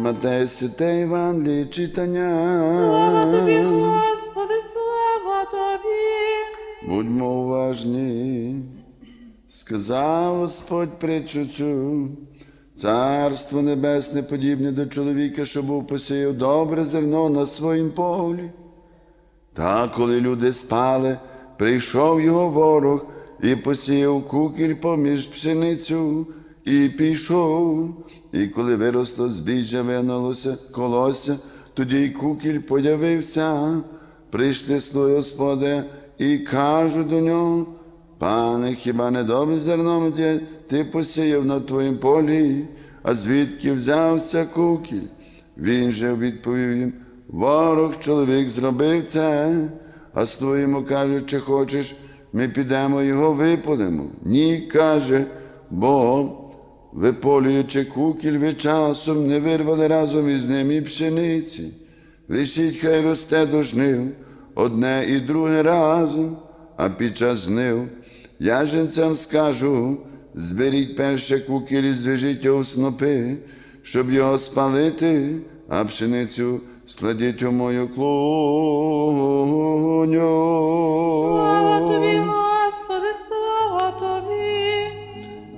Матея святе Євангеліє читання. Слава тобі, Господи, слава тобі. Будьмо уважні. Сказав Господь притчу цю. Царство небесне подібне до чоловіка, що був посіяв добре зерно на своїм полі. Та коли люди спали, прийшов його ворог і посіяв кукіль поміж пшеницю, і пішов. І коли виросло збіжжя, винулося колося, тоді й кукіль появився. Прийшли слуги Господа і кажуть до нього, пане, хіба не добре зерном ти, посіяв на твоїм полі, а звідки взявся кукіль? Він же відповів їм, ворог чоловік зробив це, а слуги йому кажуть, чи хочеш, ми підемо його виполимо. Ні, каже, бо виполюючи кукіль, ви часом не вирвали разом із ним і пшениці. Лишіть, хай росте до жнив, одне і друге разом, а під час жнив я жінцям скажу, зберіть перше кукіль і зв'яжіть його в снопи, щоб його спалити, а пшеницю складіть у мою клуню.